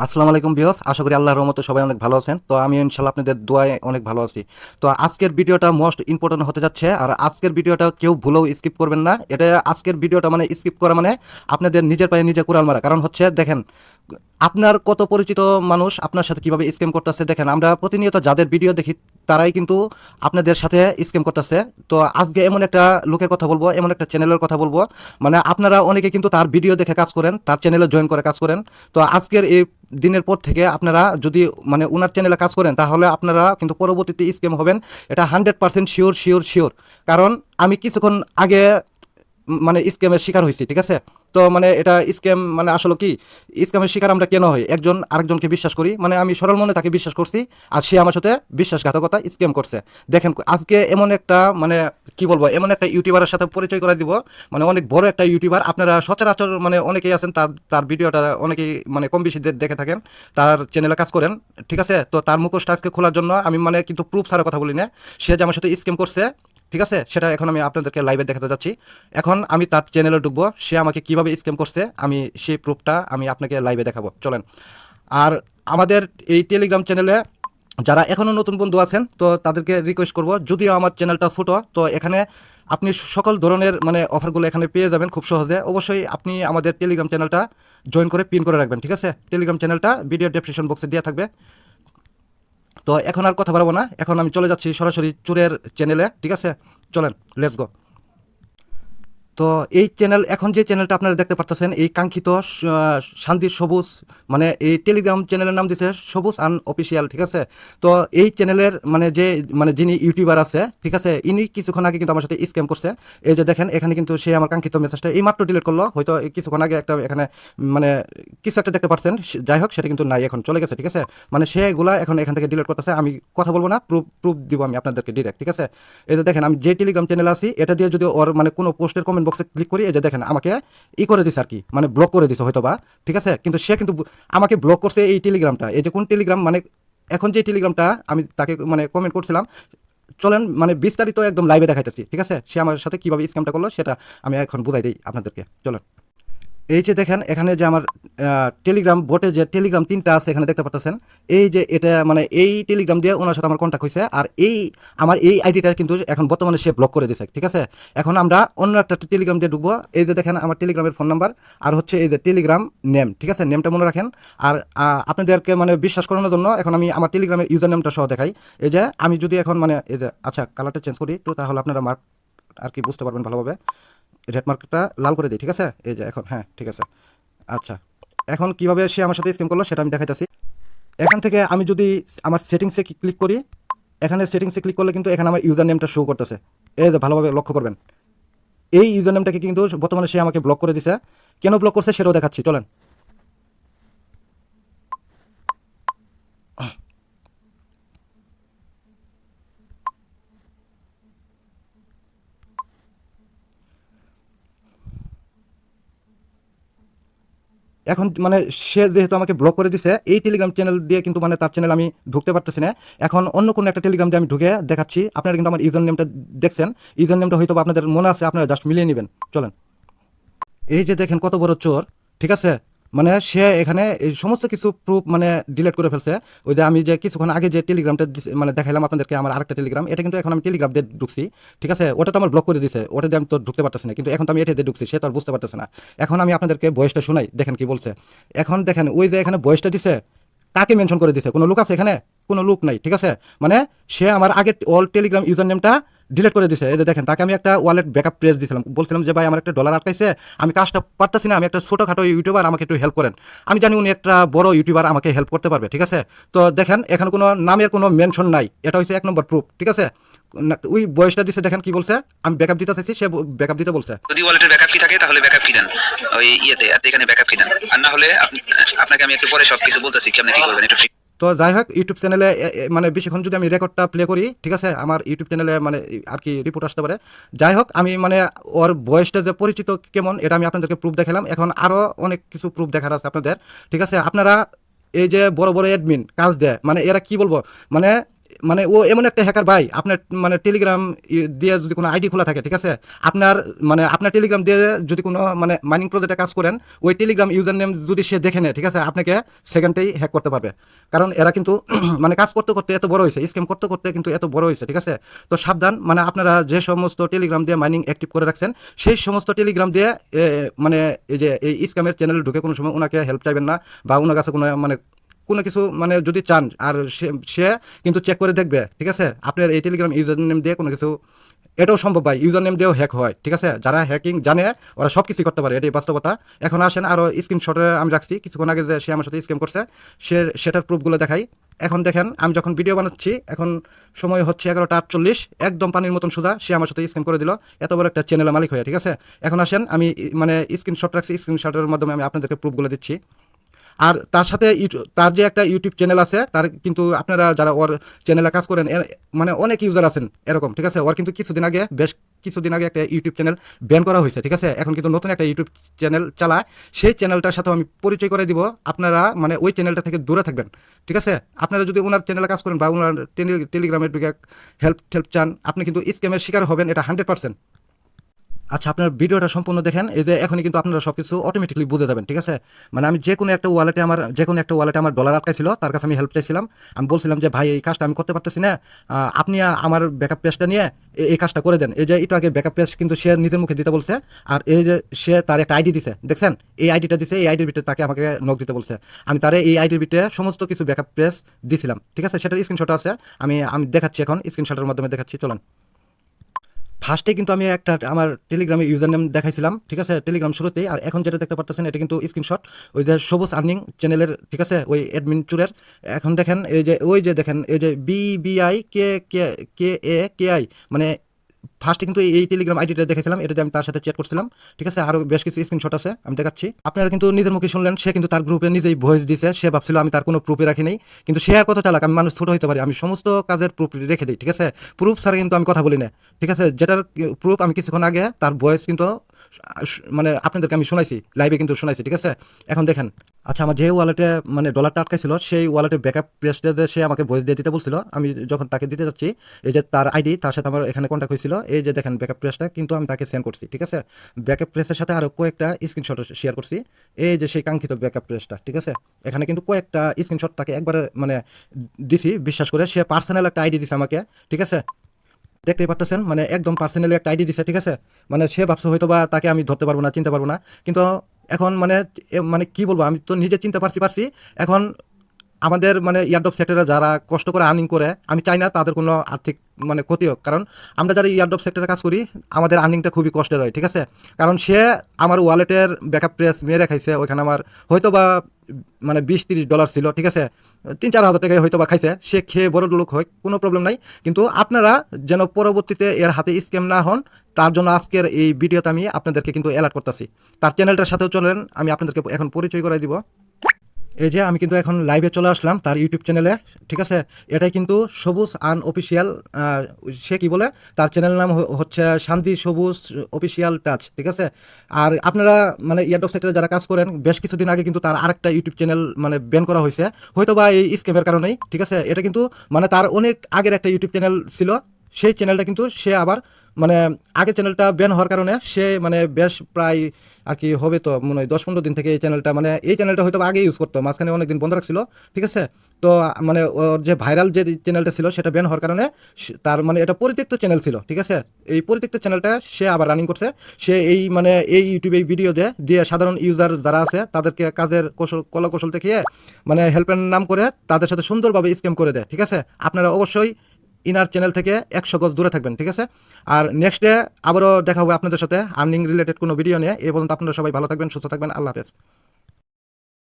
আসসালামু আলাইকুম বিহস আশা করি আল্লাহর রহমতে সবাই অনেক ভালো আছেন। তো আমি ইনশাল্লাহ আপনাদের দোয়ায় অনেক ভালো আছি। তো আজকের ভিডিওটা মোস্ট ইম্পর্টেন্ট হতে যাচ্ছে, আর আজকের ভিডিওটা কেউ ভুলেও স্কিপ করবেন না। এটা আজকের ভিডিওটা মানে স্কিপ করা মানে আপনাদের নিজের পায়ে নিজে কোরআন মারা। কারণ হচ্ছে, দেখেন, আপনার কত পরিচিত মানুষ আপনার সাথে কীভাবে স্ক্যাম করতেছে, দেখেন, আমরা প্রতিনিয়ত যাদের ভিডিও দেখি তারাই কিন্তু আপনাদের সাথে স্ক্যাম করতেছে। তো আজকে এমন একটা লোকের কথা বলব, এমন একটা চ্যানেলের কথা বলব। মানে আপনারা অনেকে কিন্তু তার ভিডিও দেখে কাজ করেন, তার চ্যানেলে জয়েন করে কাজ করেন। তো আজকের এই দিনের পর থেকে আপনারা যদি মানে ওনার চ্যানেলে কাজ করেন, তাহলে আপনারা কিন্তু পরবর্তীতে স্ক্যাম হবেন। এটা hundred percent sure sure sure কারণ আমি কিছুক্ষণ আগে মানে স্ক্যামের শিকার হয়েছি, ঠিক আছে? তো মানে এটা স্ক্যাম মানে আসলে কি স্ক্যামের শিকার আমরা কেন হই? একজন আরেকজনকে বিশ্বাস করি। মানে আমি সরল মনে তাকে বিশ্বাস করছি আর সে আমার সাথে বিশ্বাসঘাতকতা স্ক্যাম করছে। দেখেন, আজকে এমন একটা মানে কি বলব, এমন একটা ইউটিউবারের সাথে পরিচয় করে দিব। মানে অনেক বড় একটা ইউটিউবার আপনারা সচরাচর মানে অনেকেই আছেন, তার তার ভিডিওটা অনেকেই মানে কম বেশি দেখে থাকেন। তার চ্যানেলে কাজ করেন, ঠিক আছে? তো তার মুখোশটা আজকে খোলার জন্য আমি মানে কিন্তু প্রুফ ছাড়া কথা বলি না। সে যে আমার সাথে স্ক্যাম করছে ঠিক আছে? সেটা এখন আমি আপনাদেরকে লাইভে দেখাতে যাচ্ছি। এখন আমি তার চ্যানেলে ঢুকবো। সে আমাকে কীভাবে স্ক্যাম করছে, আমি সেই প্রুফটা আমি আপনাকে লাইভে দেখাবো। চলেন। আর আমাদের এই টেলিগ্রাম চ্যানেলে যারা এখনও নতুন বন্ধু আছেন, তো তাদেরকে রিকোয়েস্ট করব, যদিও আমার চ্যানেলটা ছোট, তো এখানে আপনি সকল ধরনের মানে অফারগুলো এখানে পেয়ে যাবেন খুব সহজে। অবশ্যই আপনি আমাদের টেলিগ্রাম চ্যানেলটা জয়েন করে পিন করে রাখবেন, ঠিক আছে? টেলিগ্রাম চ্যানেলটা ভিডিও ডেসক্রিপশন বক্সে দেওয়া থাকবে। তো এখন আর কথা বাড়াবো না। এখন আমি চলে যাচ্ছি সরাসরি চোরের চ্যানেলে ঠিক আছে? চলেন লেটস গো তো এই চ্যানেল এখন যে চ্যানেলটা আপনারা দেখতে পাচ্ছেন এই কাঙ্ক্ষিত স- আহ, শান্তি সবুজ মানে এই টেলিগ্রাম চ্যানেলের নাম দিছে সবুজ আন অফিসিয়াল ঠিক আছে? তো এই চ্যানেলের মানে যে মানে যিনি ইউটিউবার আছে ঠিক আছে? ইনি কিছুক্ষণ আগে কিন্তু আমার সাথে স্ক্যাম করছে। এই যে দেখেন এখানে কিন্তু সে আমার কাঙ্ক্ষিত মেসেজটা এই মাত্র ডিলিট করল। হয়তো কিছুক্ষণ আগে একটা এখানে মানে কিছু একটা দেখতে পাচ্ছেন যাই হোক সেটা কিন্তু নাই এখন চলে গেছে ঠিক আছে? মানে সেগুলা এখন এখান থেকে ডিলিট করতেছে। আমি কথা বলব না প্রুফ প্রুফ দিব আমি আপনাদেরকে ডিরেক্ট ঠিক আছে? এই যে দেখেন আমি যে টেলিগ্রাম চ্যানেল আছি এটা দিয়ে যদি ওর মানে কোনো পোস্টের কমেন্ট বক্সে ক্লিক করি, এই যে দেখেন, আমাকে ই করে দিছে আর কি মানে ব্লক করে দিছে হয়তো বা ঠিক আছে? কিন্তু সে কিন্তু আমাকে ব্লক করছে এই টেলিগ্রামটা এই যে কোন টেলিগ্রাম মানে এখন যে টেলিগ্রামটা আমি তাকে মানে কমেন্ট করছিলাম, চলেন মানে বিস্তারিত একদম লাইভে দেখাইতেছি, ঠিক আছে? সে আমার সাথে কীভাবে স্ক্যামটা করল, সেটা আমি এখন বুঝাই দিই আপনাদেরকে। চলেন। এই যে দেখেন, এখানে যে আমার টেলিগ্রাম বোটে যে টেলিগ্রাম তিনটা আছে, এখানে দেখতে পাচ্ছেন এই যে এটা মানে এই টেলিগ্রাম দিয়ে ওনার সাথে আমার কন্ট্যাক্ট হয়েছে। আর এই, আমার এই আইডিটা কিন্তু এখন বর্তমানে সে ব্লক করে দিয়েছে, ঠিক আছে? এখন আমরা অন্য একটা টেলিগ্রাম দিয়ে ঢুকবো। এই যে দেখেন, আমার টেলিগ্রামের ফোন নাম্বার আর হচ্ছে এই যে টেলিগ্রাম নেম ঠিক আছে? নেমটা মনে রাখেন। আর আপনাদেরকে মানে বিশ্বাস করানোর জন্য এখন আমি আমার টেলিগ্রামের ইউজার নেমটা সহ দেখাই। এই যে, আমি যদি এখন মানে এই যে আচ্ছা কালারটা চেঞ্জ করি, তো তাহলে আপনারা মার্ক আর কি বুঝতে পারবেন ভালোভাবে। রেড মার্কটা লাল করে দিই, ঠিক আছে? এই যে এখন হ্যাঁ ঠিক আছে। আচ্ছা এখন কীভাবে সে আমার সাথে স্ক্যাম করল সেটা আমি দেখাইতেছি। এখান থেকে আমি যদি আমার সেটিংসে ক্লিক করি, এখানে সেটিংসে ক্লিক করলে কিন্তু এখানে আমার ইউজার নেমটা শো করতেছে। এই যে ভালোভাবে লক্ষ্য করবেন। এই ইউজার নেমটাকে কিন্তু বর্তমানে সে আমাকে ব্লক করে দিছে। কেন ব্লক করছে সেটাও দেখাচ্ছি, চলেন। এখন মানে সে যেহেতু আমাকে ব্লক করে দিছে, এই টেলিগ্রাম চ্যানেল দিয়ে কিন্তু মানে তার চ্যানেল আমি ঢুকতে পারতেছি না। এখন অন্য কোনো একটা টেলিগ্রাম দিয়ে আমি ঢুকে দেখাচ্ছি। আপনারা কিন্তু আমার ইউজার নেমটা দেখছেন। ইউজার নেমটা হয়তো আপনাদের মনে আছে, আপনারা জাস্ট মিলিয়ে নেবেন। চলেন। এই যে দেখেন কত বড় চোর, ঠিক আছে? মানে সে এখানে এই সমস্ত কিছু প্রুফ মানে ডিলিট করে ফেলছে। ওই যে আমি যে কিছুক্ষণ আগে যে টেলিগ্রামটা মানে দেখাইলাম আপনাদেরকে আমার আরেকটা টেলিগ্রাম এটা কিন্তু এখন আমি টেলিগ্রাম দিয়ে ঢুকছি। ঠিক আছে? ওটা তো আমার ব্লক করে দিছে। ওটা দিয়ে আমি তো ঢুকতে পারতেছি না। কিন্তু এখন তো আমি এটা দিয়ে ঢুকছি, সে তো আর বুঝতে পারতেছে না। এখন আমি আপনাদেরকে বয়সটা শোনাই, দেখেন কি বলছে। এখন দেখেন, ওই যে এখানে বয়সটা দিছে, কাকে মেনশন করে দিছে? কোনো লোক আছে এখানে? কোনো লোক নাই, ঠিক আছে? মানে সে আমার আগে অল টেলিগ্রাম ইউজার নেমটা ডিলিট করে দিছে। এই যে দেখেন, তাকে আমি একটা ওয়ালেট ব্যাকআপ প্রেস দিয়েছিলাম বলছিলাম যে, ভাই, আমার একটা ডলার আটকাইছে, আমি কাজটা পারতেছি না, আমি একটা ছোটোখাটো ইউটিউবার আমাকে একটু হেল্প করেন। আমি জানি উনি একটা বড় ইউটিউবার আমাকে হেল্প করতে পারবে, ঠিক আছে? তো দেখেন, এখানে কোনো নামের কোনো মেনশন নাই। এটা হচ্ছে এক নম্বর প্রুফ ঠিক আছে? ওই বয়সটা দিছে, দেখেন কি বলছে? আমি ব্যাকআপ দিতে চাইছি, সে ব্যাকআপ দিতে বলছে। যদি ওয়ালেটের ব্যাকআপ কি থাকে, তাহলে ব্যাকআপ কি দেন? ওই ইয়েতে এখানে ব্যাকআপ কি দেন? আর না হলে আপনি- আপনাকে আমি একটু পরে সবকিছু বলতেছি, কি আপনি কি করবেন? একটু তো যাই হোক ইউটিউব চ্যানেলে মানে বেশিক্ষণ যদি আমি রেকর্ডটা প্লে করি, ঠিক আছে? আমার ইউটিউব চ্যানেলে মানে আর কি রিপোর্ট আসতে পারে। যাই হোক, আমি মানে ওর বয়সটা যে পরিচিত কেমন, এটা আমি আপনাদেরকে প্রুফ দেখালাম। এখন আরও অনেক কিছু প্রুফ দেখার আছে আপনাদের, ঠিক আছে? আপনারা এই যে বড় বড় অ্যাডমিন কাজ দেয় মানে এরা কি বলব? মানে মানে ও এমন একটা হ্যাকার ভাই, আপনার মানে টেলিগ্রাম দিয়ে যদি কোনো আইডি খোলা থাকে, ঠিক আছে? আপনার মানে আপনার টেলিগ্রাম দিয়ে যদি কোনো মানে মাইনিং প্রজেক্টে কাজ করেন, ওই টেলিগ্রাম ইউজার নেম যদি সে দেখে নেয়, ঠিক আছে? আপনাকে সেকেন্ডেই হ্যাক করতে পারবে। কারণ এরা কিন্তু মানে কাজ করতে করতে এত বড় হয়েছে স্ক্যাম করতে করতে কিন্তু এত বড় হয়েছে, ঠিক আছে? তো সাবধান মানে আপনারা যে সমস্ত টেলিগ্রাম দিয়ে মাইনিং অ্যাক্টিভ করে রাখছেন, সেই সমস্ত টেলিগ্রাম দিয়ে মানে এই যে এই স্ক্যামের চ্যানেলে ঢুকে কোনো সময় ওনাকে হেল্প চাইবেন না বা ওনার কাছে কোনো মানে কোনো কিছু মানে যদি চান, আর সে কিন্তু চেক করে দেখবে, ঠিক আছে? আপনার এই টেলিগ্রাম ইউজার নেম দিয়ে কোনো কিছু, এটাও সম্ভব ভাই ইউজার নেম দিয়েও হ্যাক হয়, ঠিক আছে? যারা হ্যাকিং জানে, ওরা সব কিছুই করতে পারে, এটাই বাস্তবতা। এখন আসেন আরও স্ক্রিনশটে আমি রাখছি, কিছুক্ষণ আগে যে সে আমার সাথে স্ক্যাম করছে, সে, সেটার প্রুফগুলো দেখাই। এখন দেখেন, আমি যখন ভিডিও বানাচ্ছি, এখন সময় হচ্ছে এগারোটা আটচল্লিশ, একদম পানির মতন সোজা, সে আমার সাথে স্ক্যাম করে দিল, এত বড় একটা চ্যানেলের মালিক হয়ে, ঠিক আছে? এখন আসেন, আমি মানে স্ক্রিনশট রাখছি স্ক্রিনশটের মাধ্যমে আমি আপনাদেরকে প্রুফগুলো দিচ্ছি। আর তার সাথে তার যে একটা ইউটিউব চ্যানেল আছে, তার কিন্তু আপনারা যারা ওর চ্যানেলে কাজ করেন মানে অনেক ইউজার আছেন এরকম, ঠিক আছে? ওর কিন্তু কিছুদিন আগে, বেশ কিছুদিন আগে একটা ইউটিউব চ্যানেল ব্যান করা হয়েছে, ঠিক আছে? এখন কিন্তু নতুন একটা ইউটিউব চ্যানেল চালায়। সেই চ্যানেলটার সাথে আমি পরিচয় করে দিব, আপনারা মানে ওই চ্যানেলটা থেকে দূরে থাকবেন, ঠিক আছে? আপনারা যদি ওনার চ্যানেলে কাজ করেন বা ওনার টেলি- টেলিগ্রামে ঢুকে হেল্প হেল্প চান, আপনি কিন্তু স্ক্যামের শিকার হবেন, এটা হান্ড্রেড পার্সেন্ট আচ্ছা আপনার ভিডিওটা সম্পূর্ণ দেখেন, এই যে এখনই কিন্তু আপনারা সব কিছু অটোমেটিকলি বুঝে যাবেন, ঠিক আছে? মানে আমি যে কোনো একটা ওয়ালেটে আমার যে কোনো একটা ওয়ালেটে আমার ডলার আটকাইছিল, তার কাছে আমি হেল্প চাইছিলাম। আমি বলছিলাম যে, ভাই, এই কাজটা আমি করতে পারতেছি না। আপনি আমার ব্যাকআপ পেজটা নিয়ে এই কাজটা করে দেন। এই যে এটা আগে ব্যাকআপ পেজ কিন্তু সে নিজের মুখে দিতে বলছে, আর এই যে সে তার একটা আইডি দিছে, দেখছেন? এই আইডিটা দিছে, এই আইডির ভিতরে তাকে আমাকে নক দিতে বলছে। আমি তারে এই আইডির ভিতরে সমস্ত কিছু ব্যাকআপ পেজ দিছিলাম, ঠিক আছে? সেটার স্ক্রিনশট আছে, আমি আমি দেখাচ্ছি এখন স্ক্রিনশটের মাধ্যমে দেখাচ্ছি, চলুন। ফার্স্টে কিন্তু আমি একটা, আমার টেলিগ্রামে ইউজার নেম দেখাইছিলাম, ঠিক আছে? টেলিগ্রাম শুরুতেই, আর এখন যেটা দেখতে পারতেছেন, এটা কিন্তু স্ক্রিনশট ওই যে সবুজ আর্নিং চ্যানেলের ঠিক আছে? ওই অ্যাডমিন চুরের এখন দেখেন, এই যে, ওই যে দেখেন, এই যে BBI K K K A K I মানে ফার্স্টে কিন্তু এই টেলিগ্রাম আইডিটা দেখেছিলাম এটা আমি তার সাথে চ্যাট করছিলাম। ঠিক আছে? আরও বেশ কিছু স্ক্রিনশট আছে, আমি দেখাচ্ছি। আপনারা কিন্তু নিজের মুখে শুনলেন, সে কিন্তু তার গ্রুপে নিজেই ভয়েস দিছে, সে ভাবছিল আমি তার কোনো প্রুফে রাখি নাই। কিন্তু সে আর কথা চালাক, আমি মানুষ ছোট হতে পারি, আমি সমস্ত কাজের প্রুফ রেখে দিই, ঠিক আছে? প্রুফ ছাড়া কিন্তু আমি কথা বলি না, ঠিক আছে? যেটার প্রুফ আমি কিছুক্ষণ আগে তার ভয়েস কিন্তু মানে আপনাদেরকে আমি শোনাইছি লাইভে কিন্তু শোনাইছি, ঠিক আছে? এখন দেখেন। আচ্ছা আমার যে ওয়ালেটে মানে ডলারটা আটকাইছিল, সেই ওয়ালেটে ব্যাকআপ প্রেসটা যে সে আমাকে ভয়েস দিয়ে দিতে বলছিল, আমি যখন তাকে দিতে যাচ্ছি, এই যে তার আইডি তার সাথে আমার এখানে কন্ট্যাক্ট হয়েছিল এই যে দেখেন ব্যাকআপ প্রেসটা কিন্তু আমি তাকে সেন্ড করছি, ঠিক আছে? ব্যাকআপ প্রেসের সাথে আরও কয়েকটা স্ক্রিনশট শেয়ার করছি। এই যে সেই কাঙ্ক্ষিত ব্যাকআপ প্রেসটা ঠিক আছে? এখানে কিন্তু কয়েকটা স্ক্রিনশট তাকে একবারে মানে দিছি, বিশ্বাস করে। সে পার্সোনাল একটা আইডি দিছে আমাকে, ঠিক আছে? দেখতেই পারতেছেন? মানে একদম পার্সোনালি একটা আইডি দিছে, ঠিক আছে? মানে সে ভাবছে হয়তো বা তাকে আমি ধরতে পারব না, চিনতে পারব না। কিন্তু এখন মানে মানে কি বলব? আমি তো নিজে চিনতে পারছি পারছি। এখন আমাদের মানে ইয়ারডপ সেক্টরে যারা কষ্ট করে আর্নিং করে, আমি চাই না তাদের কোনো আর্থিক মানে ক্ষতি হোক। কারণ আমরা যারা ইয়ারডপ সেক্টরে কাজ করি, আমাদের আর্নিংটা খুবই কষ্টের হয়, ঠিক আছে? কারণ সে আমার ওয়ালেটের ব্যাকআপ প্রেস মেরে খাইছে, ওইখানে আমার হয়তো বা মানে বিশ তিরিশ ডলার ছিল, ঠিক আছে? তিন চার হাজার টাকায় হয়তো বা খাইছে, সে খেয়ে বড় লোক হয়, কোনো প্রবলেম নাই। কিন্তু আপনারা যেন পরবর্তীতে এর হাতে স্ক্যাম না হন, তার জন্য আজকের এই ভিডিওতে আমি আপনাদেরকে কিন্তু অ্যালার্ট করতেছি। তার চ্যানেলটার সাথেও চলেন, আমি আপনাদেরকে এখন পরিচয় করে দিব। এই যে আমি কিন্তু এখন লাইভে চলে আসলাম তার ইউটিউব চ্যানেলে ঠিক আছে? এটাই কিন্তু সবুজ আন অফিসিয়াল সে কি বলে? তার চ্যানেল নাম হচ্ছে শান্তি সবুজ অফিসিয়াল টাচ ঠিক আছে? আর আপনারা মানে ইয়ারডপ সেক্টরে যারা কাজ করেন, বেশ কিছুদিন আগে কিন্তু তার আরেকটা ইউটিউব চ্যানেল মানে ব্যান করা হয়েছে। হয়তো বা এই স্ক্যামের কারণেই, ঠিক আছে? এটা কিন্তু মানে তার অনেক আগের একটা ইউটিউব চ্যানেল ছিল সেই চ্যানেলটা কিন্তু সে আবার মানে আগের চ্যানেলটা ব্যান হওয়ার কারণে সে মানে বেশ প্রায় আর কি হবে তো, মনে হয় দশ পনেরো দিন থেকে এই চ্যানেলটা মানে এই চ্যানেলটা হয়তো আগে ইউজ করতো, মাঝখানে অনেকদিন বন্ধ রাখছিল, ঠিক আছে? তো মানে ওর যে ভাইরাল যে চ্যানেলটা ছিল সেটা ব্যান হওয়ার কারণে তার মানে এটা পরিত্যক্ত চ্যানেল ছিল, ঠিক আছে? এই পরিত্যক্ত চ্যানেলটা সে আবার রানিং করছে, সে এই মানে এই ইউটিউবে ভিডিও দিয়ে দিয়ে সাধারণ ইউজার যারা আছে, তাদেরকে কাজের কৌশল কলা কৌশল দেখিয়ে মানে হেল্পের নাম করে তাদের সাথে সুন্দরভাবে স্ক্যাম করে দেয়, ঠিক আছে? আপনারা অবশ্যই ইনার চ্যানেল থেকে একশো গজ দূরে থাকবেন, ঠিক আছে? আর নেক্সট ডে আবারও দেখা হবে আপনাদের সাথে আর্নিং রিলেটেড কোনো ভিডিও নিয়ে। এ পর্যন্ত আপনারা সবাই ভালো থাকবেন, সুস্থ থাকবেন। আল্লাহ হাফেজ।